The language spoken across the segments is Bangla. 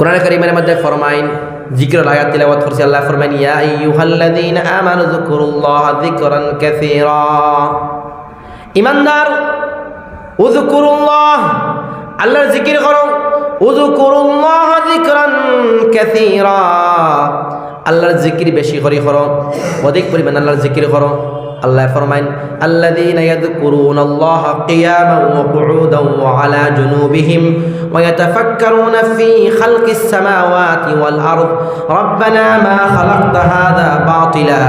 কোরআন কারীমের মধ্যে ফরমাইন জিকির আয়াত তিলাওয়াত করছে, আল্লাহ ফরমাইন, ইয়া আইয়ুহাল্লাযীনা আমানু যকুরুল্লাহা যিকরান কাসীরা। ইমানদার, উযকুরুল্লাহ, আল্লাহর জিকির করো, উযকুরুল্লাহ যিকরান কাসীরা। আল্লাহর জিকির বেশি করে করো, অধিক পরিমাণ আল্লাহর জিকির করো। আল্লাহ ফরমাইন, আল্লাযীনা ইয়াযকুরুনাল্লাহা কিয়ামান ওয়া কুউদান ওয়া আলা জুনুবিহিম ওয়া ইয়াতাফাক্কারুনা ফি খালকিস সামাওয়াতি ওয়াল আরদ, রব্বানা মা খালাকতা হাযা বাতিলা,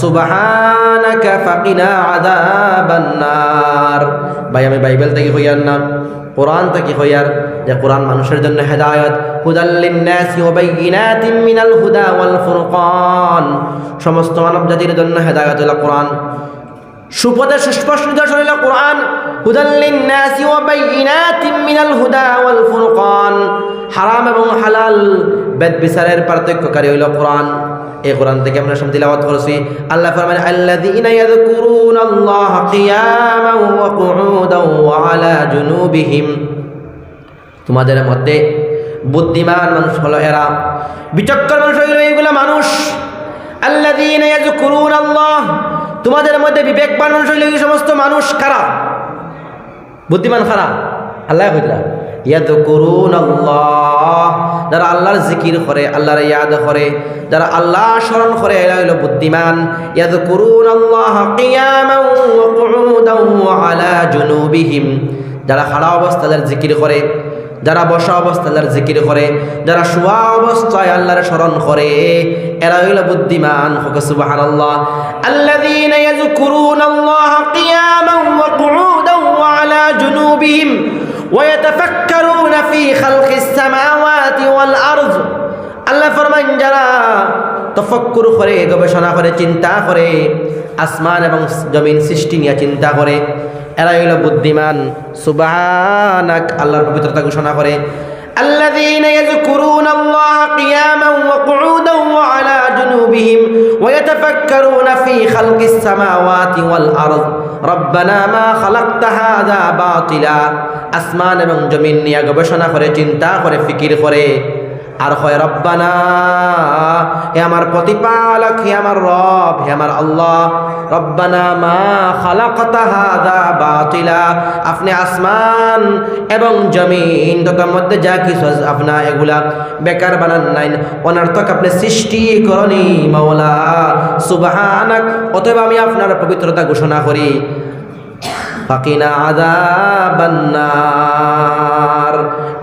সুবহানাকা ফাকিনা আযাবান নার। ভাই, আমি বাইবেল থেকে হইয়ার না, কোরআন থেকে হইয়ার যে কোরআন মানুষের জন্য হেদায়ত। মিনাল হুদা ওয়াল ফুরকান। সমস্ত মানব জাতির জন্য হেদায়ত হলো কোরআন। সুপথে সুস্পষ্ট নিদর্শন হইল কোরআন। হুদাল্লিন নাসি ওয়া বাইয়িনাতিন মিনাল হুদা ওয়াল ফুরকান। হারাম এবং হালাল বেদ বিচারের পার্থক্যকারী হইল কোরআন। এই কোরআন থেকে আমরা সব তিলাওয়াত করছি। আল্লাহ ফরমান আল্লাযীনা ইয়াযকুরুনাল্লাহা কিয়ামান ওয়া কুউদান ওয়া আলা জুনুবিহিম। তোমাদের মধ্যে বুদ্ধিমান মানুষ হলো এরা। বিচক্ষণ মানুষ হইল এইগুলা মানুষ। ইয়াযকুরুনাল্লাহ তোমাদের মধ্যে বিবেকবান মানুষ হইল এই সমস্ত মানুষ কারা? বুদ্ধিমান খারা আল্লাহ কইতরা ইয়াদকুরুনাল্লাহ যারা আল্লাহর জিকির করে, আল্লাহর ইয়াদ করে, যারা আল্লাহ স্মরণ করে, এরা হইল বুদ্ধিমান। ইয়াদকুরুনাল্লাহ কিয়ামান ওয়া কুউদান ওয়া আলা জুনুবিহিম। যারা জিকির করে যারা বসা অবস্থায় আল্লাহর জিকির করে যারা শোয়া অবস্থায় আল্লাহর স্মরণ করে এরা হইল বুদ্ধিমান হোক সুবহানাল্লাহ আল্লাযীনা ইয়াযকুরুনাল্লাহা কিয়ামান ওয়া কুউদান ওয়া আলা জুনুবিহিম ويتفكرون في خلق السماوات والأرض আল্লাহ ফরমান যারা তফক্কুর করে গবেষণা করে চিন্তা করে আসমান এবং জমিন সৃষ্টি নিয়ে চিন্তা করে এরা হইল বুদ্ধিমান সুবহানাক আল্লাহর পবিত্রতা ঘোষণা করে الذين يذكرون الله قياما وقعودا وعلى جنوبهم ويتفكرون في خلق السماوات والأرض ربنا ما خلقت هذا باطلا আসমান এবং জমিন নিয়ে গবেষণা করে চিন্তা করে ফিকির করে আর হয়, রব্বানা, হে আমার প্রতিপালক, হে আমার রব, হে আমার আল্লাহ, রব্বানা মা খালাকতা হাদা বাতিলা, আপনি আসমান এবং জমিন ততার মধ্যে যা কিছু আপনা এগুলা বেকার বানান নাই। অনার্থক আপনি সৃষ্টি করনি, মাওলা, সুবহানাক, অতএব আমি আপনার পবিত্রতা ঘোষণা করি। ফাকিনা আদাবান্নার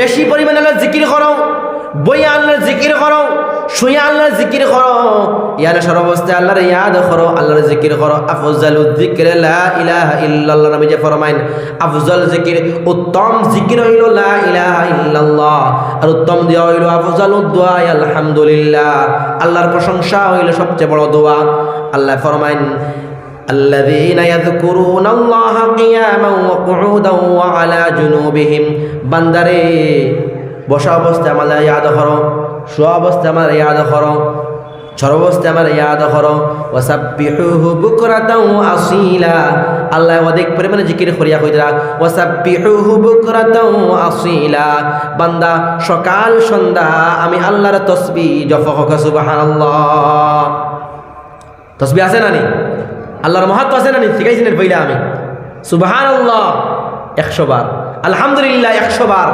বেশি পরিমাণে আল্লাহ জিকির করো, বইয়া আল্লাহর জিকির করো, শুয়া আল্লাহর জিকির করো। ইয়ার সর্বস্থায় আল্লাহর ইয়াদ করো, আল্লাহর জিকির করো। আফজালু যিকর লা ইলাহা নবী যে ফরমাইন, আফজল জিকির উত্তম জিকির হইল লা ইলাহা ইল্লাল্লাহ, আর উত্তম দেওয়া হইল আফজালু দোয়া, আলহামদুলিল্লাহ। আল্লাহর প্রশংসা হইল সবচেয়ে বড় দোয়া। আল্লাহ ফরমাইন الذين يذكرون الله قياما وقعودا وعلى جنوبهم বান্দারে বসা অবস্থায় আমার ইয়াদ করো শোয়া অবস্থায় আমার ইয়াদ করো ছড় অবস্থায় আমার ইয়াদ করো ওয়াসাব্বিহুহু বুকরাতাও আসিলা আল্লাহ অধিক পরিমাণে জিকির করিয়া কইরা ওয়াসাব্বিহুহু বুকরাতাও আসিলা বান্দা সকাল সন্ধ্যা আমি আল্লাহর তসবিহ জপ সুবহানাল্লাহ তসবিহ আছে না নি আল্লাহর মহাত্ম আছে না নি শিখাইছিলেন বইলা আমি। সুবাহান আল্লাহ একশো বার। আলহামদুলিল্লাহ, একশো বার।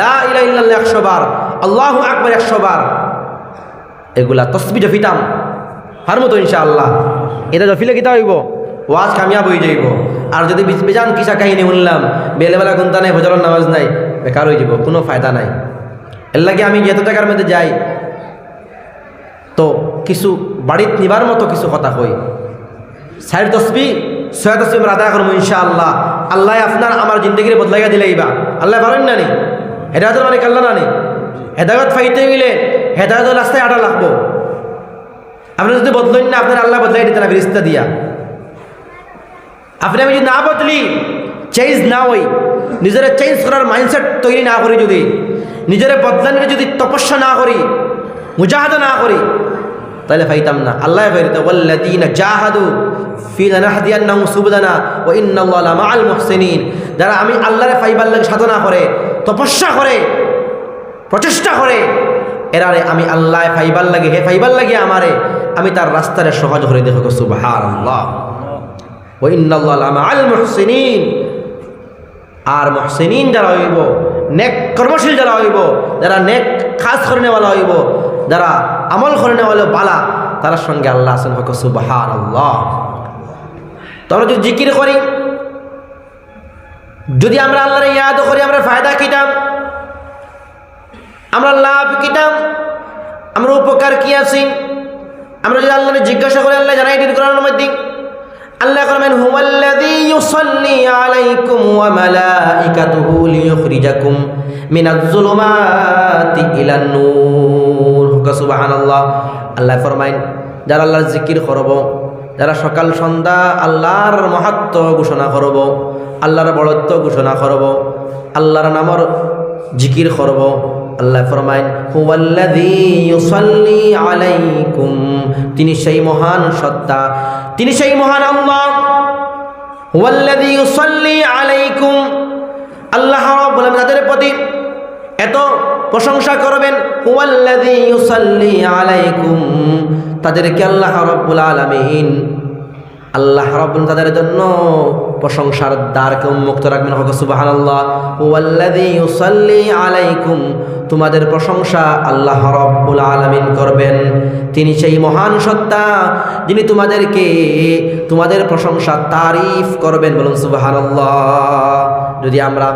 লা ইলা ইল্লাল্লাহ, একশো বার। আল্লাহ আকবর, একশো বার। এগুলা তসবি জফিতাম হার মতো ইনশাআল্লাহ। এটা জফিলে কিতা হইব? ওয়াজ কামিয়াব হয়ে যাইব। আর যদি বেজান কিসা কাহিনী শুনলাম বেলেবেলা গুনতা নাই ভজরের নামাজ নাই, বেকার হয়ে যাব কোনো ফায়দা নাই। এর লাগে আমি যত টাকার মধ্যে যাই, তো কিছু বাড়িত নিবার মতো কিছু কথা কই। সাইড তসবি ছয় তসবি আমরা আদায় করব ইনশাআল্লাহ। আল্লাহ আপনার আমার জিন্দগিরে বদলাইয়া দিলে ইবা আল্লাহ পারেন না নি? হাতের মানে কাল্লা না নি? হেদায়ত ফাইতে গেলে হেদায়তের রাস্তায় আটা লাগবো। আপনি যদি বদলেন না, আপনার আল্লাহ বদলাই দিতে না ফিরিস্তা দিয়া। আপনি আমি যদি না বদলি চেঞ্জ না হই, নিজের চেঞ্জ করার মাইন্ডসেট তৈরি না করি যদি, নিজের বদলানির যদি তপস্যা না করি, মুজাহাদা না করি, তাহলে ফাইতাম না। আল্লাহ ফাইরিত ওয়াল্লাযীনা জাহাদু সুবুলানা ওয়া ইন্নাল্লাহা লামাআল মুহসিনিন। যারা আমি আল্লাহরে ফাইবার লাগে সাধনা করে, তপস্যা করে, প্রচেষ্টা করে, এরারে আমি আল্লাহ ফাইবার লাগে, হে ফাইবার লাগে আমারে, আমি তার রাস্তারে সহজ করে দেখো সুবহানাল্লাহ। ওয়া ইন্নাল্লাহা লামাআল মুহসিনিন। আর মহসিনিন যারা হইব, নেক কর্মশীল যারা হইব, যারা নেক খাস করে নেওয়ালা হইব, যারা আমল করে নেওয়ালা বালা, তার সঙ্গে আল্লাহ আসেন হক সুবাহান আল্লাহ তো আমরা যদি জিকির করি, যদি আমরা আল্লাহর ইয়াদ করি, আমরা ফায়দা কিতাম আমরা লাভ কিতাম আমরা উপকার কি আছি? আমরা যদি আল্লাহ জিজ্ঞাসা করি, আল্লাহ জানাই দিন করার মধ্যে, আল্লাহ আল্লাহ ফরমাইন, যারা আল্লাহর জিকির করব যারা সকাল, সন্ধ্যা আল্লাহর মহাত্ম ঘোষণা করব, আল্লাহর বড়ত্ব ঘোষণা করব, আল্লাহর নামর জিকির করব, আল্লাহ ফরমাইন আলাইকুম তিনি সেই মহান সত্তা, তিনি সেই মহান আল্লাহ। আলাইকুম আল্লাহ তাদের প্রতি এত প্রশংসা করবেন আলাইকুম তাদেরকে আল্লাহ রাব্বুল আলামিন, আল্লাহ রাব্বুল তাদের জন্য প্রশংসার দ্বারকে উন্মুক্ত রাখবেন। হক, সুবহানাল্লাহ, হুয়াল্লাযী ইউসাল্লি আলাইকুম তোমাদের প্রশংসা আল্লাহ রব্বুল আলামিন করবেন। তিনি সেই মহান সত্তা, যিনি তোমাদেরকে তোমাদের প্রশংসা তারিফ করবেন। বলুন, সুবহানাল্লাহ যদি আমরা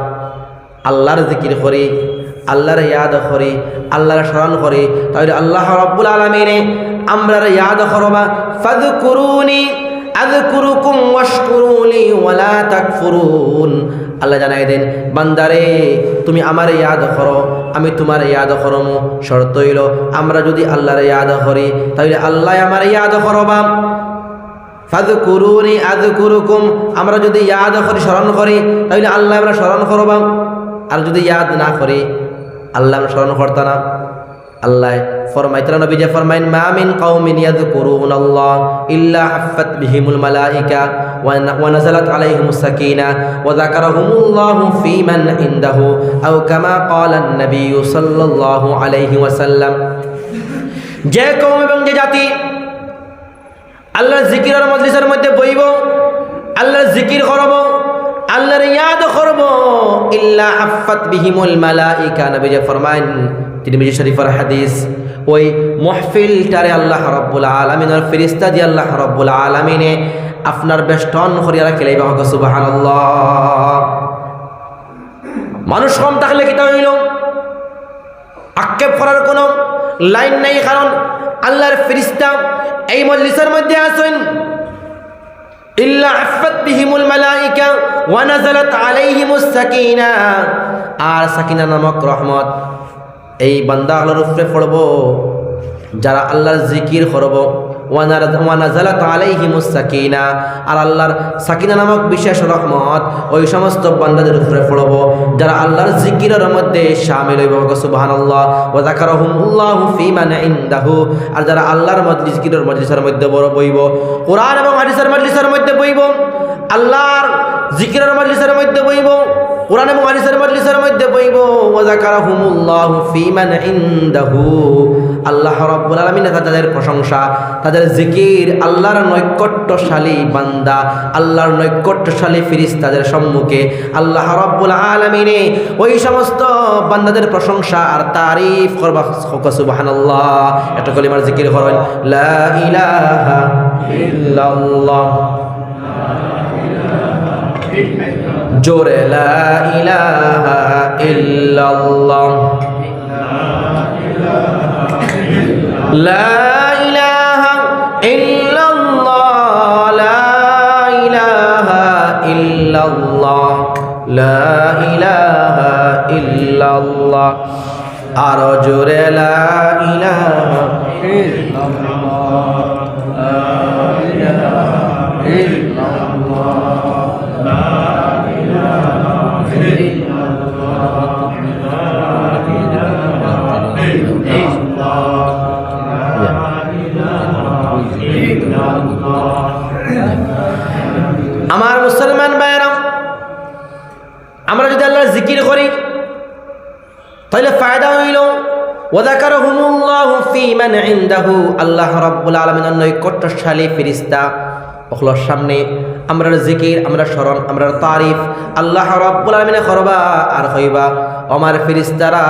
আল্লাহর জিকির করি আল্লাহর ইয়াদ করি, আল্লাহর স্মরণ করি। তাহলে আল্লাহ রব্বুল আলমিনে আমরা ইয়াদ করবা ফাদ করুনি আল্লাহ জানাই দেন, বান্দারে, তুমি আমার ইয়াদ করো, আমি তোমার ইয়াদ করমু। শর্ত হইল, আমরা যদি আল্লাহর ইয়াদ করি, তাহলে আল্লাহ আমার ইয়াদ করবা। ফাযকুরুনি, আযকুরুকুম, আমরা যদি ইয়াদ করি, স্মরণ করি, তাহলে আল্লাহ আমরা স্মরণ করবা। আর যদি ইয়াদ না করি আল্লাহ স্মরণ করতাম না। আল্লাহ ফরমাইতরা নবী যে ফরমাইন, মা মিন কওমিন ইয়াযকুরুন আল্লাহ ইল্লা হাফাত বিহিমুল মালাইকা ওয়া নাযালাত আলাইহিমুস সাকিনা ওয়া যাকারাহুমুল্লাহু ফী মান ইনদাহু আও কামা ক্বালা an-নবী সাল্লাল্লাহু আলাইহি ওয়াসাল্লাম। যে কওম এবং যে জাতি আল্লাহর জিকিরের মজলিসের মধ্যে বইব, আল্লাহর জিকির করব আল্লাহর ইয়াদ করব। ইল্লা হাফাত বিহিমুল মালাইকা। নবী যে ফরমাইন তিরমিজি শরীফের হাদিস, ওই মহফিলটারে আল্লাহ রব্বুল আলমিনের ফিরিস্তা দিয়ে আল্লাহ রব্বুল আলমিনে আপনার বেষ্টন করিয়া খেলাইবা হক সুবাহান মানুষ কম থাকলে কিতা হইল? আক্ষেপ করার কোনো লাইন নাই, কারণ আল্লাহর ফিরিস্তা এই মজলিসের মধ্যে আসেন ইল্লা আর সাকিনা নামক রহমত এই বান্দা আল্লাহর উপরে পড়ব যারা আল্লাহর জিকির করব। ওয়ানাজালাত আলাইহিমুস সাকিনা আর আল্লাহর সাকিনা নামক বিশেষ রহমত ওই সমস্ত বান্দাদের উপরে পড়ব, যারা আল্লাহর জিকিরের মধ্যে শামিল হইব। ওয়া যাকারাহুমুল্লাহু ফী মান ইনদাহু। আর যারা আল্লাহর মজলিস, জিকিরের মজলিসের মধ্যে বড় বইব, কোরআন এবং হাদিসের মজলিসের মধ্যে বইব, আল্লাহর জিকিরের মজলিসের মধ্যে বইব কোরআন এবং হাদিসের মজলিসের মধ্যে বইব ওয়াজাকারাহুমুল্লাহু ফীমান ইনদাহু। আল্লাহ রাব্বুল আলামিন তাদের প্রশংসা, তাদের জিকির আল্লাহর নৈকট্যশালী বান্দা, আল্লাহর নৈকট্যশালী ফিরিস্তাদের সম্মুখে। আল্লাহ রাব্বুল আলামিনে ওই সমস্ত বান্দাদের প্রশংসা আর তারিফ করবা। সুবহানাল্লাহ। এটা কলিমার জিকির করেন, লা ইলাহা ইল্লাল্লাহ। জোরে লা ইলাহা ইল্লাল্লাহ লা ইলাহা ইল্লাল্লাহ লা ইলাহা ইল্লাল্লাহ লা ইলাহা ইল্লাল্লাহ আরও জোরে লা ইলাহা মান ইনদাহু, আল্লাহ রাব্বুল আলামিনের নৈকট্যশালী ফেরেশতা। ওগুলোর সামনে আমরা জিকির, আমরা স্মরণ, আমরা তারিফ, আল্লাহ রাব্বুল আলামিনে করবা আর হইবা। আমার ফেরেশতারা,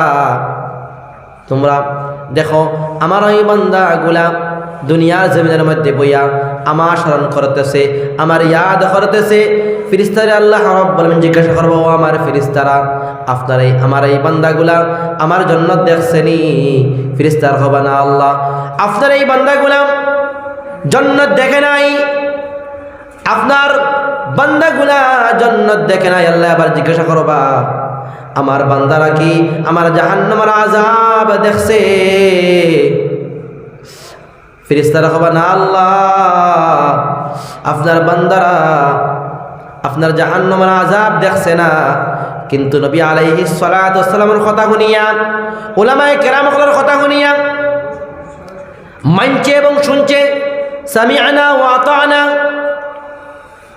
তোমরা দেখো, আমার ওই বান্দাগুলা দুনিয়ার জমিনের মধ্যে বইয়া আমার স্মরণ করতেছে, আমার ইয়াদ করতেছে ফিরিস্তারে আল্লাহ বলবেন, জিজ্ঞাসা করব ও আমার ফিরিস্তারা আপনার এই, আমার এই বান্দাগুলা আমার জন্য দেখছেনি? ফিরিস্তার হবা না আল্লাহ। আপনার এই বান্দাগুলা জন্নত দেখে নাই। আপনার বান্দাগুলা জন্নত দেখে নাই। আল্লাহ আবার জিজ্ঞাসা করবা আমার বান্দারা কি আমার জাহান্নামের আজাব দেখছে? ফিরিস্তারা হবা না আল্লাহ। আপনার বান্দারা আপনার জাহান্নামের আজাব দেখছে না। কিন্তু নবী আলাইহি সালামের কথা শুনিয়া ওলামায় কেরামকলের কথা শুনিয়া মানছে এবং শুনছে স্বামী আনা ও আত আনা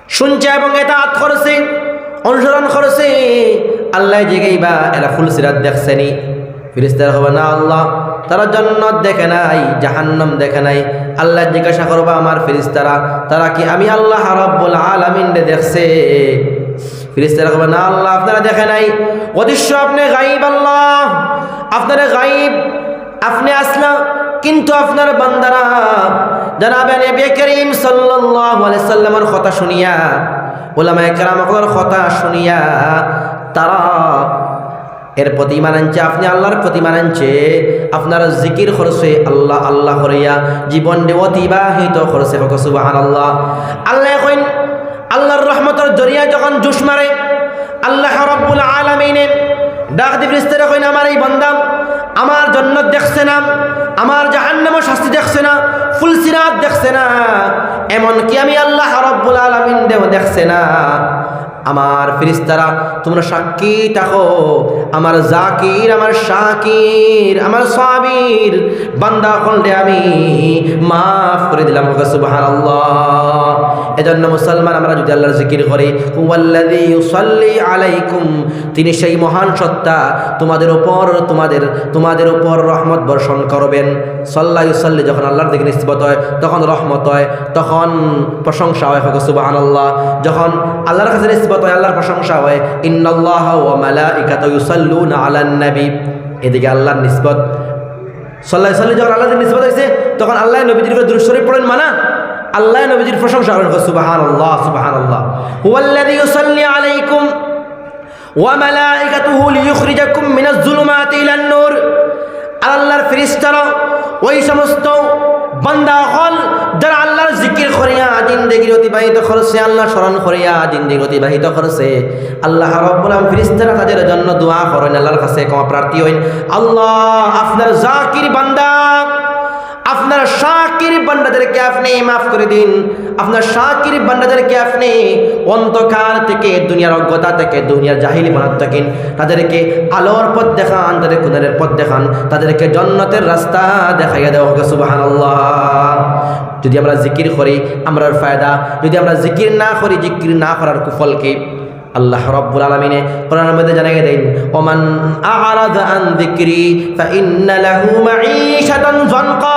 শুনছে এবং এটা আত করছে, অনুসরণ করছে। আল্লাহ জেগেই বা এরা ফুল সিরাত দেখছেনি ফিরিস্তার হবে না আল্লাহ তারা জন্নত দেখে নাই, জাহান্নাম দেখে নাই। আল্লাহ জিজ্ঞাসা করবা, আমার ফিরিস্তারা তারা কি আমি আল্লাহ রব্বুল আলামিন দেখছে? ফিরিস্তারা না আল্লাহ, আপনারা দেখে নাই। অদৃশ্য আপনি গাইব আল্লাহ, আপনারা গাইব, আপনি আসলা, কিন্তু আপনার বান্দারা জানাবেন নবী করিম সাল্লাল্লাহু আলাইহি সাল্লামের কথা শুনিয়া, ওলামায়ে কেরামকলের কথা শুনিয়া, তারা এর প্রতি আনছে আপনি আল্লাহর প্রতি আনছে আপনার জিকির করছে আল্লাহ আল্লাহ করিয়া জীবন অতিবাহিত করছে সুবাহান আল্লাহ আল্লাহ এখন আল্লাহর রহমতের জরিয়া যখন জুস মারে, আল্লাহ রব্বুল আলমিনে ডাক দি ফিরিস্তারা কইন, আমার এই বন্দাম আমার জন্নত দেখছে না, আমার জাহান্নামও শাস্তি দেখছে না ফুলসিরাত দেখছে না, এমনকি আমি আল্লাহ রব্বুল আলমিন দেহ দেখছে না। আমার ফিরিস্তারা তোমরা সাক্ষী থাকো। আমার জাকির, আমার শাকির, আমার সাবির, বান্দা করলে আমি মাফ করে দিলাম। সুবাহ আল্লাহ এজন্য মুসলমান আমরা যদি আল্লাহর জিকির করি আলাইকুম তিনি সেই মহান সত্তা তোমাদের ওপর তোমাদের তোমাদের ওপর রহমত বর্ষণ করবেন। ইউসাল্লি যখন আল্লাহর দিকে নিস্বত হয়, তখন রহমত হয়, তখন প্রশংসা হয়। সুবাহান আল্লাহ যখন আল্লাহর কাছে নিস্বত হয়, আল্লাহর প্রশংসা হয় মালাইকাতু ইউসাল্লুনা আলান নবী এদিকে আল্লাহর নিসবত। সাল্লাহ সাল্লি যখন আল্লাহর নিসবত হয়েছে তখন আল্লাহ দুরূদ শরীফ পড়েন মানা। আল্লাহ নবীজির প্রশংসা করেন সুবাহান আল্লাহ সুবাহান আল্লাহ হুয়াল্লাযী ইউসাল্লি আলাইকুম ওয়া মালাইকাতুহু লিইখরিজাকুম মিনাজ যুলুমাতি ইলান নূর। আল্লাহর ফেরেশতারা ওই সমস্ত বান্দা হল যারা আল্লাহর জিকির করিয়া জিন্দেগির অতিবাহিত করছে আল্লাহ স্মরণ করিয়া জিন্দেগির অতিবাহিত করছে। আল্লাহ রব্বুল আলামিন ফেরেশতারা তাদের জন্য দোয়া করেন, আল্লাহর কাছে ক্ষমা প্রার্থী হইন। আল্লাহ আপনার জাকির বান্দা আপনার শাকির বান্দাদেরকে আপনি মাফ করে দিন। আপনার শাকির বান্দাদেরকে আপনি অন্তকাল থেকে, দুনিয়ার অজ্ঞতা থেকে, দুনিয়ার জাহিলি বানাত থাকেন। তাদেরকে আলোর পথ দেখান, তাদের কুদারের পথ দেখান। তাদেরকে জন্নতের রাস্তা দেখাইয়া দেওয়া হোক সুবাহান যদি আমরা জিকির করি আমরার ফায়দা। যদি আমরা জিকির না করি, জিকির না করার কুফল কি আল্লাহ রব্বুল আলমিনে কোরআনের মধ্যে জানিয়ে দেন, ওমান আ'রাদা আন যিকরি ফাইন্না লাহু মাঈশাতান যানকা।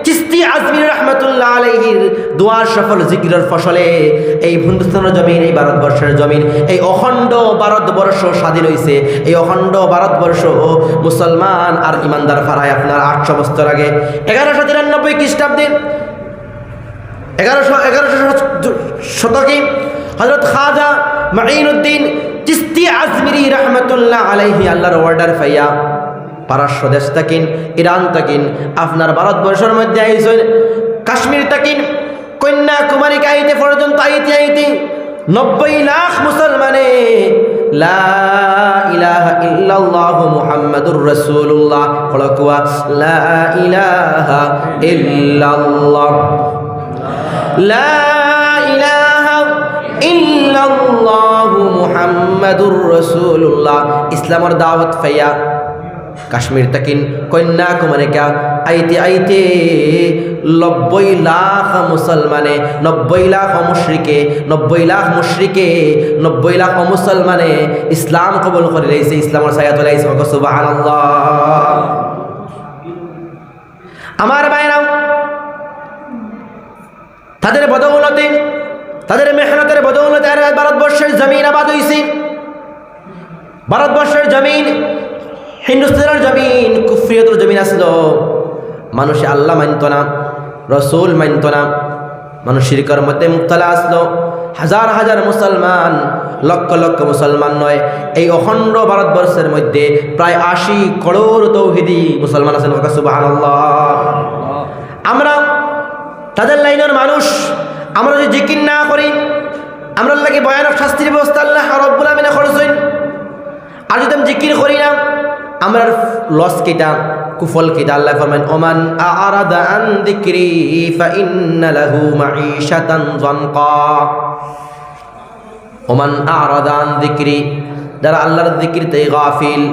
চিস্তি আজমির রহমতুল্লাহ আলহির দোয়ার সফল জিকিরের এই হিন্দুস্তানের জমিন, এই ভারতবর্ষের জমিন, এই অখণ্ড ভারতবর্ষ স্বাধীন হয়েছে এই অখণ্ড ভারতবর্ষ মুসলমান আর ইমানদার ফারায় আপনার আটশো বছর আগে। এগারোশো তিরানব্বই খ্রিস্টাব্দে, এগারোশো এগারোশো শতকে হজরত খাজা মাইনুদ্দিন চিস্তি আজমিরি রহমতুল্লাহ আলাইহি আল্লাহর অর্ডার ফাইয়া পারস্য দেশ তাকিন, ইরান তাকিন, আপনার ভারতবর্ষের মধ্যে আইসেন কাশ্মীর তাকিন কন্যাকুমারী আইতে পর্যন্ত আইতে আইতে নব্বই লাখ মুসলমানে লা ইলাহা ইল্লাল্লাহ মুহাম্মাদুর রাসূলুল্লাহ হলকুয়া লা ইলাহা ইল্লাল্লাহ। লা ইলাহা ইল্লাল্লাহু মুহাম্মাদুর রাসূলুল্লাহ। ইসলামের দাওয়াত ফাইয়া কাশ্মীর তাকিন, কন্যাকুমারিকা, আইতে আইতে, নব্বই লাখ মুসলমানে, নব্বই লাখ মুশ্রিকে, নব্বই লাখ মুশ্রিকে, নব্বই লাখ মুসলমানে ইসলাম কবল করে রয়েছে ইসলামের সায়া তোলাইছে। সুবাহ আমার বাইরাও তাদের বদৌলতে, তাদের মেহনতের বদৌলতে ভারতবর্ষের জমিন আবাদ হয়েছে ভারতবর্ষের জমিন হিন্দুস্তানের জমিন, কুফরিয়তের জমিন আসলো। মানুষে আল্লাহ মানত না, রসুল মানত না, মানুষ শিরকর মধ্যে মুক্তলা আসলো। হাজার হাজার মুসলমান, লক্ষ লক্ষ মুসলমান নয়, এই অখণ্ড ভারতবর্ষের মধ্যে প্রায় আশি করোড় তৌহিদি মুসলমান আছেন আমরা তাদের লাইনের মানুষ, আমরা যদি জিকির না করি, আমরা লাগে ভয়ানক শাস্তির ব্যবস্থা আল্লাহ রব্বুল আমিনা খরচইন আর যদি আমি জিকির করি না আমরা লস কেটা কুফল কেটা আল্লাহ ফরমান ওমান আরাদা আন যিকরি ফাইন্না লাহু মাঈশাতান যানকা। ওমান আরাদা আন যিকরি যারা আল্লাহর যিকিরতে গাফিল।